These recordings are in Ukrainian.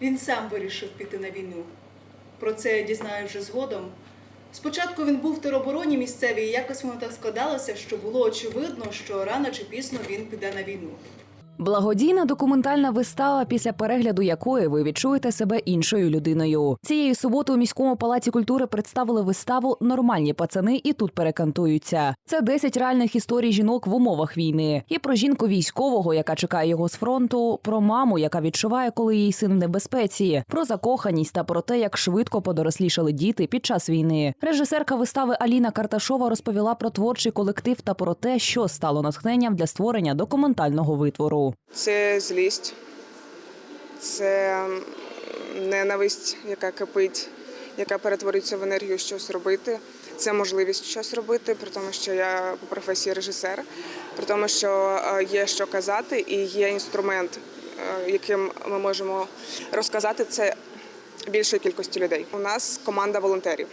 Він сам вирішив піти на війну. Про це я дізнаю вже згодом. Спочатку він був в теробороні місцевій, і якось воно так складалося, що було очевидно, що рано чи пізно він піде на війну. Благодійна документальна вистава, після перегляду якої ви відчуєте себе іншою людиною. Цієї суботи у міському палаці культури представили виставу Нормальні пацани і тут перекантуються. Це 10 реальних історій жінок в умовах війни. І про жінку військового, яка чекає його з фронту, про маму, яка відчуває, коли її син в небезпеці, про закоханість та про те, як швидко подорослішали діти під час війни. Режисерка вистави Аліна Карташова розповіла про творчий колектив та про те, що стало натхненням для створення документального витвору. Це злість, це ненависть, яка кипить, яка перетворюється в енергію щось робити. Це можливість щось робити, при тому, що я по професії режисер, при тому, що е, є що казати, і є інструмент, е, яким ми можемо розказати це більшої кількості людей. У нас команда волонтерів.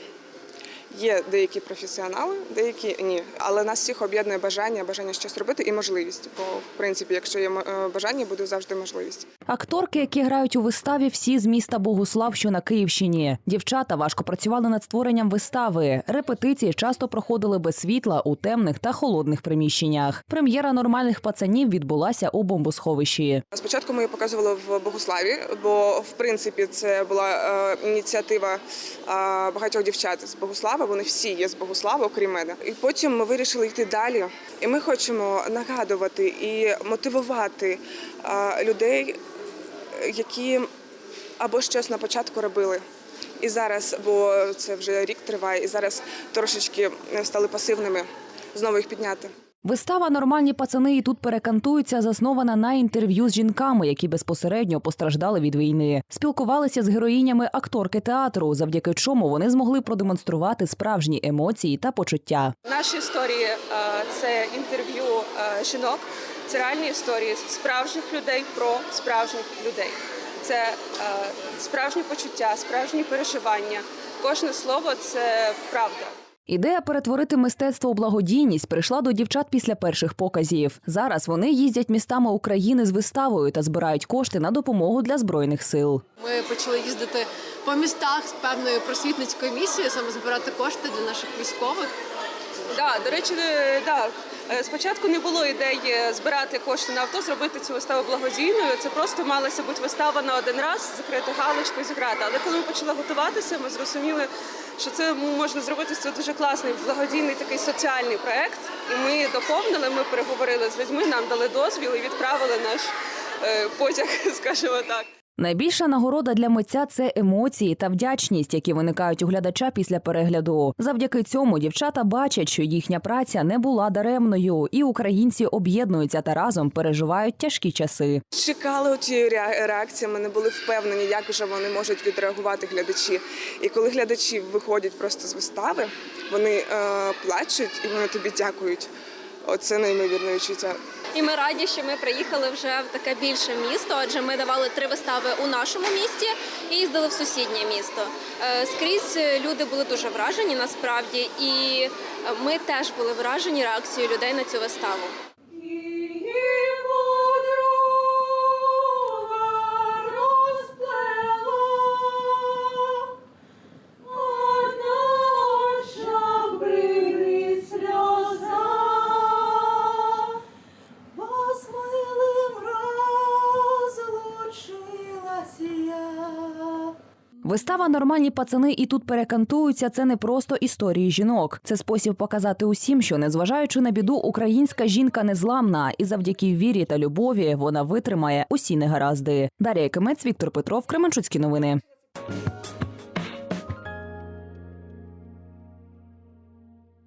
Є деякі професіонали, деякі ні. Але нас всіх об'єднує бажання, бажання щось робити і можливість. Бо в принципі, якщо є е, бажання, буде завжди можливість. Акторки, які грають у виставі, всі з міста Богуслав, що на Київщині. Дівчата важко працювали над створенням вистави. Репетиції часто проходили без світла у темних та холодних приміщеннях. Прем'єра нормальних пацанів відбулася у бомбосховищі. Спочатку ми її показували в Богуславі, бо в принципі це була е, ініціатива е, багатьох дівчат з Богуслава. Вони всі є з Богуслава, окрім мене. І потім ми вирішили йти далі. І ми хочемо нагадувати і мотивувати е, людей, які або щось на початку робили. І зараз, бо це вже рік триває, і зараз трошечки стали пасивними, знову їх підняти. Вистава Нормальні пацани і тут перекантуються, заснована на інтерв'ю з жінками, які безпосередньо постраждали від війни. Спілкувалися з героїнями акторки театру, завдяки чому вони змогли продемонструвати справжні емоції та почуття. Наші історії е, це інтерв'ю е, жінок, це реальні історії справжніх людей про справжніх людей. Це е, справжні почуття, справжні переживання. Кожне слово це правда. Ідея перетворити мистецтво у благодійність прийшла до дівчат після перших показів. Зараз вони їздять містами України з виставою та збирають кошти на допомогу для збройних сил. Ми почали їздити по містах з певною просвітницькою місією, саме збирати кошти для наших військових. Да, до речі, е, да. Е, Спочатку не було ідеї збирати кошти на авто, зробити цю виставу благодійною. Це просто малася бути вистава на один раз, закрити галочку і зіграти. Але коли ми почали готуватися, ми зрозуміли, що це можна зробити це дуже класний благодійний такий соціальний проект. І ми доповнили, ми переговорили з людьми, нам дали дозвіл і відправили наш е, потяг, скажімо так. Найбільша нагорода для митця це емоції та вдячність, які виникають у глядача після перегляду. Завдяки цьому дівчата бачать, що їхня праця не була даремною, і українці об'єднуються та разом переживають тяжкі часи. Чекали цієї реакції, ми не були впевнені, як вже вони можуть відреагувати глядачі. І коли глядачі виходять просто з вистави, вони е, плачуть і вони тобі дякують. Оце неймовірне відчуття. І ми раді, що ми приїхали вже в таке більше місто, адже ми давали три вистави у нашому місті і їздили в сусіднє місто. Е, Скрізь люди були дуже вражені насправді, і ми теж були вражені реакцією людей на цю виставу. Вистава Нормальні пацани і тут перекантуються. Це не просто історії жінок. Це спосіб показати усім, що незважаючи на біду, українська жінка незламна, і завдяки вірі та любові вона витримає усі негаразди. Дар'я Кимець, Віктор Петров, Кременчуцькі новини.